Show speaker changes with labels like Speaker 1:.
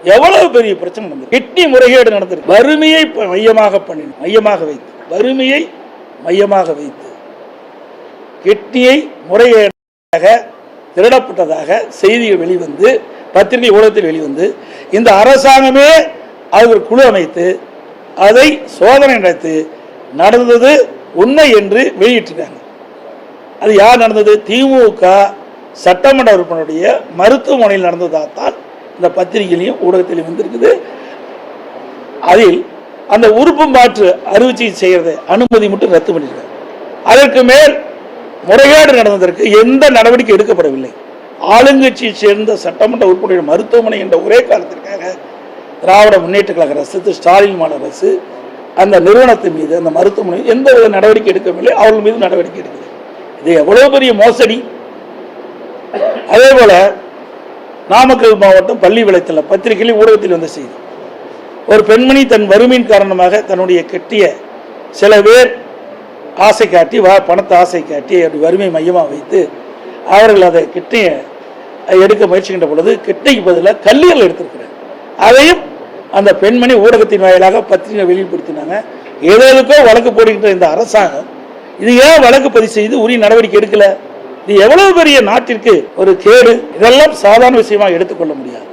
Speaker 1: எவ்வளவு பெரிய பிரச்சனை நடந்தது கிட்னி முறைகேடு நடந்திருக்கு. வறுமையை மையமாக பண்ணி மையமாக வைத்து. வறுமையை மையமாக வைத்து. கிட்னியை முறைகேடாக திருடப்பட்டதாக செய்திகள் வெளிவந்து பத்திரிகை ஊடகத்தில் வெளிவந்து இந்த அரசாங்கமே அது ஒரு குழு அமைத்து அதை சோதனை நடத்தி நடந்தது உண்மை என்று வெளியிட்டிருக்காங்க. அது யார் நடந்தது? திமுக சட்டமன்ற உறுப்பினருடைய மருத்துவமனையில் நடந்ததாகத்தான் இந்த பத்திரிகையிலையும் ஊடகத்திலையும் வந்திருக்குது. அதில் அந்த உறுப்பு மாற்று அறுவை செய்கிறத அனுமதி மட்டும் ரத்து பண்ணியிருக்காங்க. அதற்கு மேல் முறைகேடு நடந்ததற்கு எந்த நடவடிக்கை எடுக்கப்படவில்லை. ஆளுங்கட்சியை சேர்ந்த சட்டமன்ற உறுப்பினர் மருத்துவமனை என்ற ஒரே காரணத்திற்காக திராவிட முன்னேற்ற கழக அரசு ஸ்டாலின் மாநில அரசு அந்த நிறுவனத்தின் மீது அந்த மருத்துவமனை எந்த வித நடவடிக்கை எடுக்கவில்லை. அவர்கள் மீது நடவடிக்கை எடுக்குது இது எவ்வளவு பெரிய மோசடி. அதே போல நாமக்கல் மாவட்டம் பள்ளி விளைச்சல பத்திரிகையில் ஊடகத்தில் வந்த செய்தி. ஒரு பெண்மணி தன் வறுமையின் காரணமாக தன்னுடைய கெட்டிய சில பேர் ஆசை காட்டி வா பணத்தை ஆசை காட்டி அப்படி வறுமை மையமாக வைத்து அவர்கள் அதை கிட்னிய எடுக்க முயற்சிக்கின்ற பொழுது கிட்டைக்கு பதிலாக கல்லீரல் எடுத்திருக்கிறார். அதையும் அந்த பெண்மணி ஊடகத்தின் வாயிலாக பத்திரிகை வெளிப்படுத்தினாங்க. ஏதோ வழக்கு போடுகின்ற இந்த அரசாங்கம் இது ஏன் வழக்கு பதிவு செய்து உரிய நடவடிக்கை எடுக்கல? இது எவ்வளவு பெரிய நாட்டிற்கு ஒரு கேடு? இதெல்லாம் சாதாரண விஷயமா எடுத்துக்கொள்ள முடியாது.